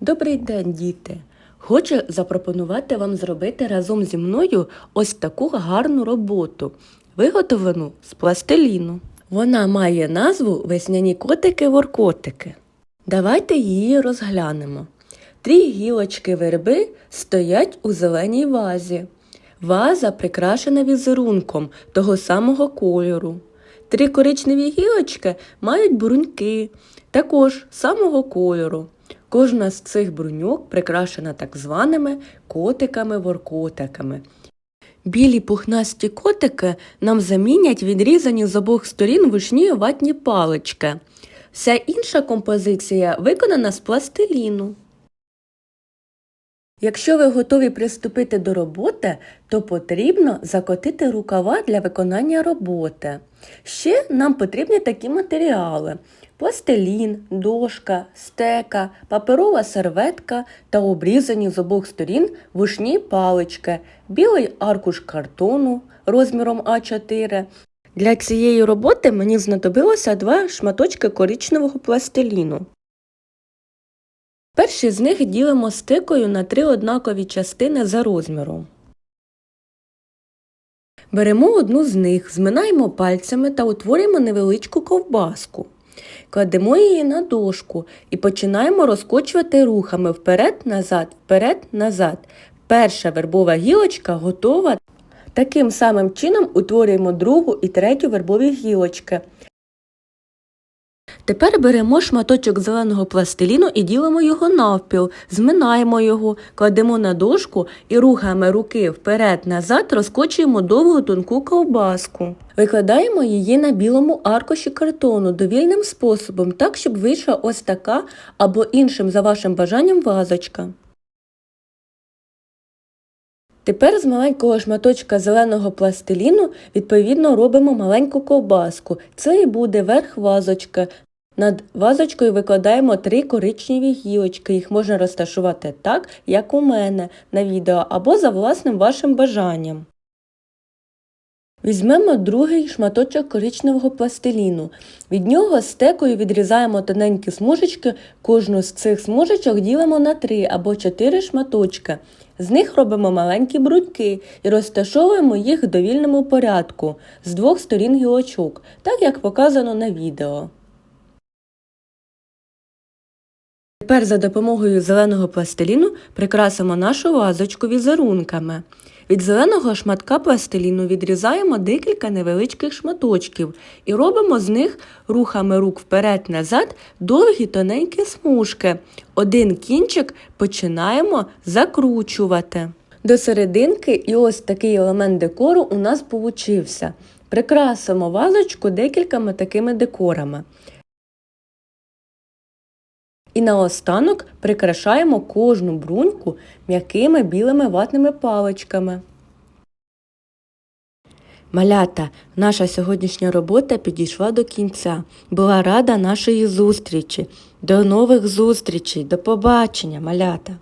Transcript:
Добрий день, діти! Хочу запропонувати вам зробити разом зі мною ось таку гарну роботу, виготовлену з пластиліну. Вона має назву Весняні котики-воркотики. Давайте її розглянемо. Три гілочки верби стоять у зеленій вазі. Ваза прикрашена візерунком того самого кольору. Три коричневі гілочки мають бруньки, також самого кольору. Кожна з цих бруньок прикрашена так званими котиками-воркотиками. Білі пухнасті котики нам замінять відрізані з обох сторін вишні ватні палички. Вся інша композиція виконана з пластиліну. Якщо ви готові приступити до роботи, то потрібно закотити рукава для виконання роботи. Ще нам потрібні такі матеріали: пластилін, дошка, стека, паперова серветка та обрізані з обох сторін вишні палички, білий аркуш картону розміром А4. Для цієї роботи мені знадобилося два шматочки коричневого пластиліну. Перші з них ділимо стикою на три однакові частини за розміром. Беремо одну з них, зминаємо пальцями та утворюємо невеличку ковбаску. Кладемо її на дошку і починаємо розкочувати рухами вперед-назад, вперед-назад. Перша вербова гілочка готова. Таким самим чином утворюємо другу і третю вербові гілочки. Тепер беремо шматочок зеленого пластиліну і ділимо його навпіл, зминаємо його, кладемо на дошку і рухами руки вперед-назад розкочуємо довгу тонку ковбаску. Викладаємо її на білому аркуші картону довільним способом, так, щоб вийшла ось така або іншим за вашим бажанням вазочка. Тепер з маленького шматочка зеленого пластиліну відповідно робимо маленьку ковбаску. Це і буде верх вазочки. Над вазочкою викладаємо три коричневі гілочки. Їх можна розташувати так, як у мене на відео, або за власним вашим бажанням. Візьмемо другий шматочок коричневого пластиліну. Від нього стекою відрізаємо тоненькі смужечки, кожну з цих смужечок ділимо на 3 або 4 шматочки. З них робимо маленькі брудьки і розташовуємо їх в довільному порядку з двох сторін гілочок, так як показано на відео. Тепер за допомогою зеленого пластиліну прикрасимо нашу вазочку візерунками. Від зеленого шматка пластиліну відрізаємо декілька невеличких шматочків і робимо з них рухами рук вперед-назад довгі тоненькі смужки. Один кінчик починаємо закручувати. До серединки і ось такий елемент декору у нас получився. Прикрасимо вазочку декількома такими декорами. І наостанок прикрашаємо кожну бруньку м'якими білими ватними паличками. Малята, наша сьогоднішня робота підійшла до кінця. Була рада нашої зустрічі. До нових зустрічей, до побачення, малята!